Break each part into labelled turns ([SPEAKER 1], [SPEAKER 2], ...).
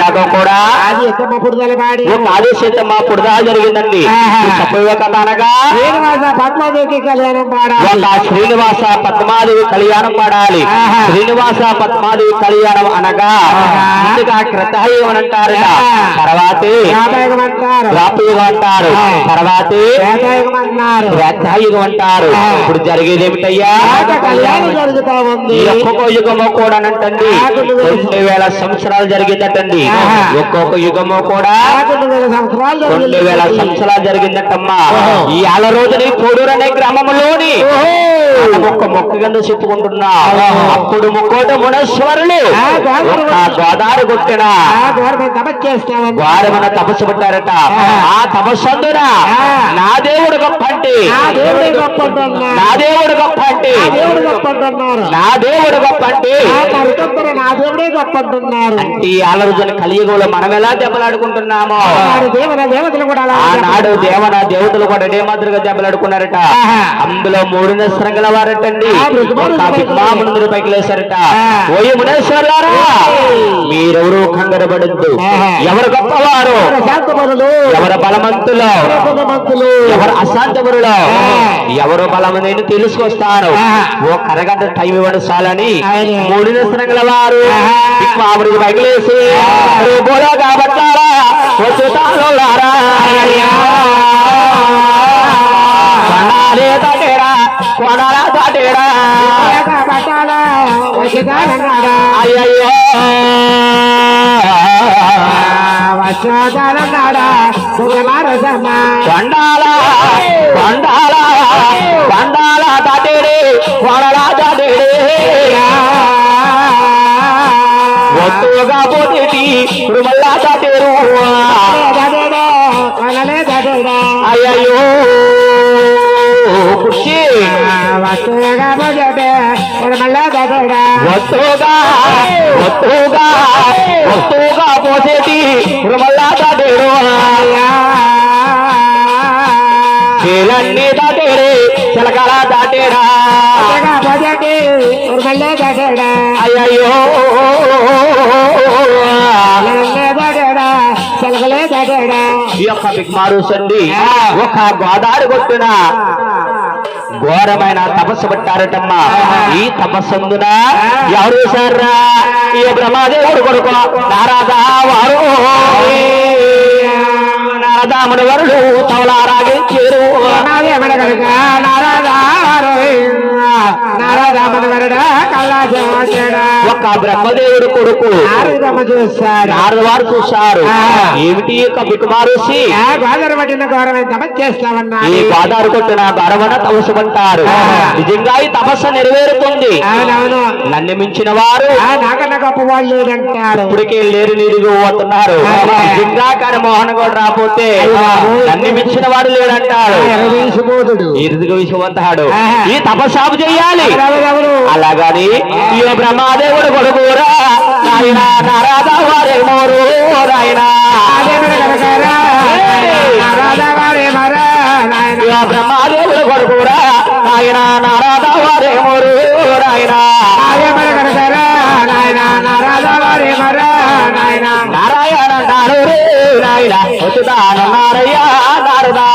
[SPEAKER 1] దాకా కూడా మా పుడదా జరిగిందండి.
[SPEAKER 2] శ్రీనివాస
[SPEAKER 1] పద్మాదేవి కళ్యాణం పాడాలి. శ్రీనివాస పద్మాదేవి కళ్యాణం అనగా. ముందుగా కృతయుగం అని అంటారు తర్వాతే
[SPEAKER 2] యాభాయుగం అంటారు.
[SPEAKER 1] తర్వాతే త్రేతాయుగం అంటారు. ఇప్పుడు జరిగేది ఏమిటయ్యా?
[SPEAKER 2] కళ్యాణం జరుగుతా ఉంది.
[SPEAKER 1] ఒక్కొక్క యుగము కూడా అంటండి రెండు వేల సంవత్సరాలు జరిగిందటండి
[SPEAKER 2] ఆహా.
[SPEAKER 1] ఒక్కొక్క యుగము కూడా
[SPEAKER 2] సంవత్సరాలు
[SPEAKER 1] రెండు వేల. సంవత్సరాలు జరిగిందటమ్మా. ఈ ఆల రోజుని కోడూరు అనే గ్రామంలోని. ఒక్క మొక్క కింద చెప్పుకుంటున్నా. అప్పుడు ముక్కోట మునేశ్వరులు
[SPEAKER 2] గోదావరి
[SPEAKER 1] కొట్టిన వారు మన తపస్సు పెట్టారట
[SPEAKER 2] ఆ.
[SPEAKER 1] తపస్సు అందున. నా దేవుడు గొప్ప అంటే
[SPEAKER 2] నా దేవుడే గొప్ప
[SPEAKER 1] నా దేవుడు గొప్ప అంటే
[SPEAKER 2] నా దేవుడు గొప్ప అంటున్నారు
[SPEAKER 1] అంటే
[SPEAKER 2] ఆ మరికొందరు నా దేవుడే గొప్ప అంటున్నారు
[SPEAKER 1] అంటే ఆల రోజున కలియుగంలో మనం ఎలా దెబ్బలాడుకుంటున్నామో?
[SPEAKER 2] దేవతలు కూడా
[SPEAKER 1] ఆనాడు దేవన దేవతలు కూడా ఇదే మాదిరిగా దెబ్బలాడుకున్నారట. అందులో మూడు నస్త్రం గల వారటండి మామునుందరు పైకి లేసారట.
[SPEAKER 2] ఆ.
[SPEAKER 1] ఓయి మునేశ్వర్లారా మీరెవరు కంగరపడద్దు.
[SPEAKER 2] ఆహా.
[SPEAKER 1] ఎవరు గొప్పవారు? ఎవరు బలవంతులు?
[SPEAKER 2] మంతులు
[SPEAKER 1] ఎవరు అశాంతపరులు.
[SPEAKER 2] ఎవరు
[SPEAKER 1] బలము నేను ఓ కరగంట టైం ఇవ్వడం చాలని. మూడు నస్త్రం గల వారు
[SPEAKER 2] ఆహా.
[SPEAKER 1] మామిడికి పైకి లేసి బోలో కాబట్టారా వచ్చుతాను లారా కొండాలే దాటేరా కొండాలా దాటేరా అయ్యయ్యో. కొండాల కొండాల కొండాల దాటేడే కొండలా దాటేడే ఒత్తుగా పోతేటి మళ్ళా దాటేరు అయ్యయ్యో. కుర్చీ. వత్తుగా వత్తుగా వత్తుగా పోసేటి మళ్ళా దాటేరు చీలన్నీ దాటేరే చిలకల దాటేరా. అయ్యయ్యో. ఈ యొక్క బిగ్మారూస్ అండి ఒక గోదావరి కొట్టిన. ఘోరమైన తపస్సు పెట్టారటమ్మా. ఈ తపస్సందున ఎవరు సార్రా? ఈ బ్రహ్మదేవుడు కొడుకు నారాదా వారు. నారదాముడు వరుడు తవలారాగించారు ఒక బ్రహ్మదేవుడు కొడుకు. నారద వారు చూశారు. ఏమిటి యొక్క బికుమారుసి
[SPEAKER 2] గోదావరి పట్టిన గౌరవం తపస్సు చేస్తామన్నా
[SPEAKER 1] ఈ గోదావరి కొట్టిన గరవన తపస్సుమంటారు. నిజంగా ఈ తపస్సు నెరవేరుతుంది.
[SPEAKER 2] అవునవును.
[SPEAKER 1] నన్ను మించిన వారు
[SPEAKER 2] నాకన్నా గొప్ప వాళ్ళు లేదంటారు.
[SPEAKER 1] ఇప్పటికే లేరు నీరుగా పోతున్నారు. నిజంగా కానీ మోహన్ కూడా రాకపోతే నన్ను మించిన వాడు లేడంటారు ఇరుదుగా విషవంతాడు. ఈ తపస్సాపు
[SPEAKER 2] ఎవరెవరు
[SPEAKER 1] అలాగని ఈ బ్రహ్మదేవుడు కొడుకురా నాయన నారాధ వారేమోరు నాయన. ఈ బ్రహ్మదేవుడు కొడుకురా నాయన నారాధ వారేమోరు నాయన. నాయన వచ్చుతాను నారయ్య నారదా.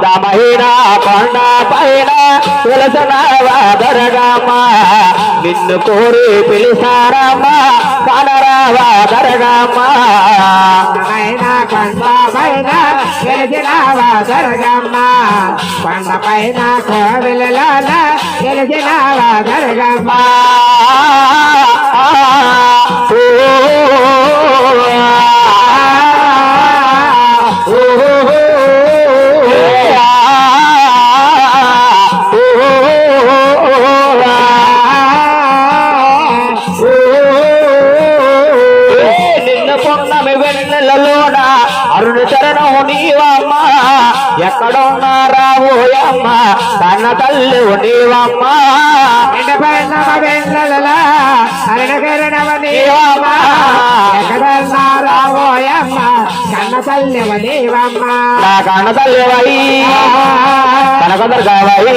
[SPEAKER 1] అందమైన కొండ పైన వెలసిన దరగమ్మ నిన్ను కోరి పిలిసారమ్మ కనరావా దరగమ్మ
[SPEAKER 2] కొండ పైన గెలిచినావా దరగమ్మ
[SPEAKER 1] నిన్న కన్న తల్లి నీవమ్మ.
[SPEAKER 2] వెన్నెలలా ఎక్కడన్నారావోయమ్మ కన్న తల్లివ నీవమ్మ
[SPEAKER 1] నా కన్న తల్లి వై కనకదుర్గవై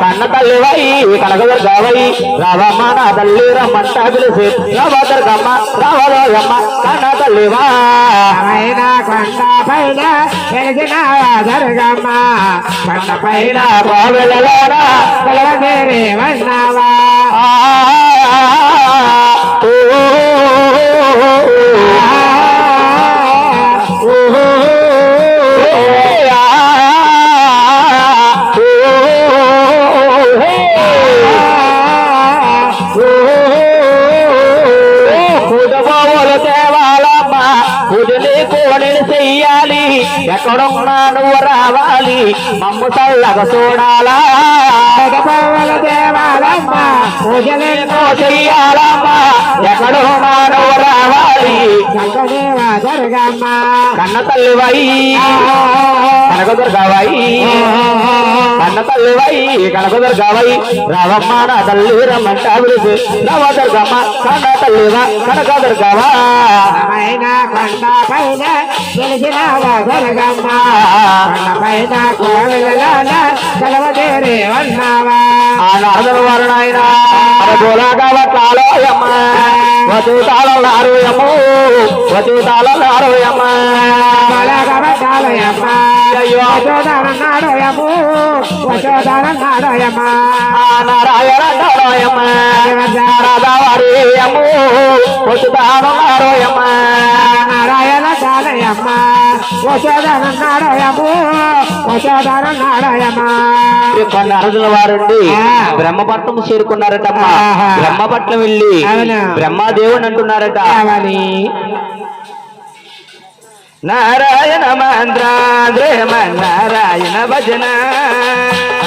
[SPEAKER 1] కన్న తల్లి వై కనకదుర్గవై రావమ్మ నా తల్లి రమ్మంట పిలిచి రావదుర్గమ్మ రావదోయమ్మ కన్న తల్లివా?
[SPEAKER 2] కొండ పైన వెలిసిన దర్గమ్మ. కొండ పైన వన్నావా
[SPEAKER 1] ఎక్కడున్నా నువ్వు రావాలి మమ్ము చల్లగా చూడాలా?
[SPEAKER 2] దేవాలమ్మ పూజలేనో
[SPEAKER 1] ఎన్నో చెయ్యాలమ్మ. ఎక్కడున్నా నువ్వు రావాలి
[SPEAKER 2] దర్గమ్మ.
[SPEAKER 1] కన్న తల్లివై కనకదుర్గవై కన్న తల్లివై కనకదుర్గవై రావమ్మ నా తల్లి రమ్మంట అభివృద్ధి. రావదుర్గమ్మ కన్న తల్లివా కనకదుర్గవా
[SPEAKER 2] పైన కొండ పైన వెలిసిన దర్గమ్మ కొండ పైన కోవిలలోన కలవదేరే వన్నావా
[SPEAKER 1] ఆ నారదుల వారు నాయన బోలాగా వట్లాలోయమ్మ వచూతాలో నారోయమ్ము వచూతాలో నారోయమ్మ
[SPEAKER 2] బలగబడాలయమ్మ
[SPEAKER 1] అయ్యో
[SPEAKER 2] వచోదనన్నాడోయము వచోదనన్నాడోయమ్మ
[SPEAKER 1] ఆ నారాయణ నారోయమ్మ నారదవారియమ్ము వచూతాలో నారోయమ్మ
[SPEAKER 2] నారాయణ.
[SPEAKER 1] అరదుల వారుండి బ్రహ్మపట్నం చేరుకున్నారటమ్మ.
[SPEAKER 2] ఆహా.
[SPEAKER 1] బ్రహ్మపట్నం వెళ్ళి. బ్రహ్మదేవుని అంటున్నారట. నారాయణ మంద్రాద్రేమ నారాయణ భజన.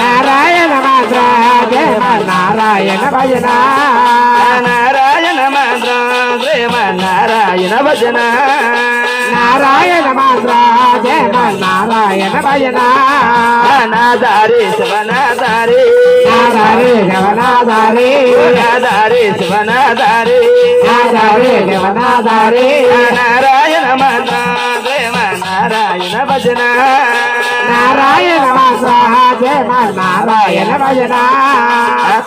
[SPEAKER 2] నారాయణ మాత్ర దేవ నారాయణ భజన
[SPEAKER 1] నారాయణ మంద్రాద్రేమ నారాయణ భజన.
[SPEAKER 2] నారాయణ మాత్ర నారాయణ
[SPEAKER 1] నాదారి
[SPEAKER 2] దేవనాదారి
[SPEAKER 1] నాదారి శివనాదారి.
[SPEAKER 2] నాదారి దేవనాదారి
[SPEAKER 1] నారాయణ మంద్రాద్రేమ నారాయణ భజన.
[SPEAKER 2] నారాయణ దేవ నారాయణ భజన.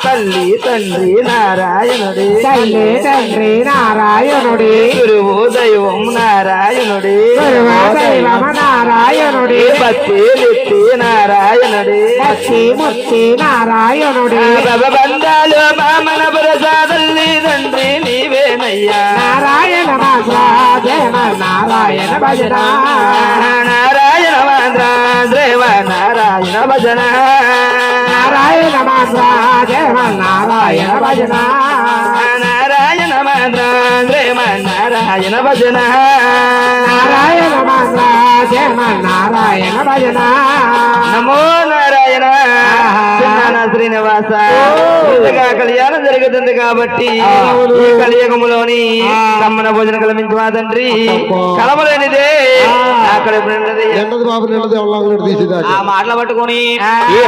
[SPEAKER 1] తల్లి తండ్రి నారాయణుడి.
[SPEAKER 2] తల్లి తండ్రి నారాయణుడి.
[SPEAKER 1] గురువు దైవం నారాయణుడి.
[SPEAKER 2] గురువ దైవమ నారాయణుడి
[SPEAKER 1] భక్తి నిత్తి నారాయణుడి.
[SPEAKER 2] లక్ష్మీ మూర్తి నారాయణుడి.
[SPEAKER 1] బంధాలు మామన ప్రసాదల్లి తండ్రి నీవేనయ్యా.
[SPEAKER 2] నారాయణ దేవ నారాయణ భజన.
[SPEAKER 1] దేవ నారాయణ భజన.
[SPEAKER 2] నారాయణ మాత్ర దేవ నారాయణ భజన.
[SPEAKER 1] నారాయణ దేవ నారాయణ భజన.
[SPEAKER 2] నారాయణ మాత్ర దేవ నారాయణ భజన.
[SPEAKER 1] నమో శ్రీనివాస. కళ్యాణం జరుగుతుంది కాబట్టి కలియుగములోని కమ్మన భోజనం కలమించి మా తండ్రి. కలమలేనిదే అక్కడ ఆ మాటలు పట్టుకొని.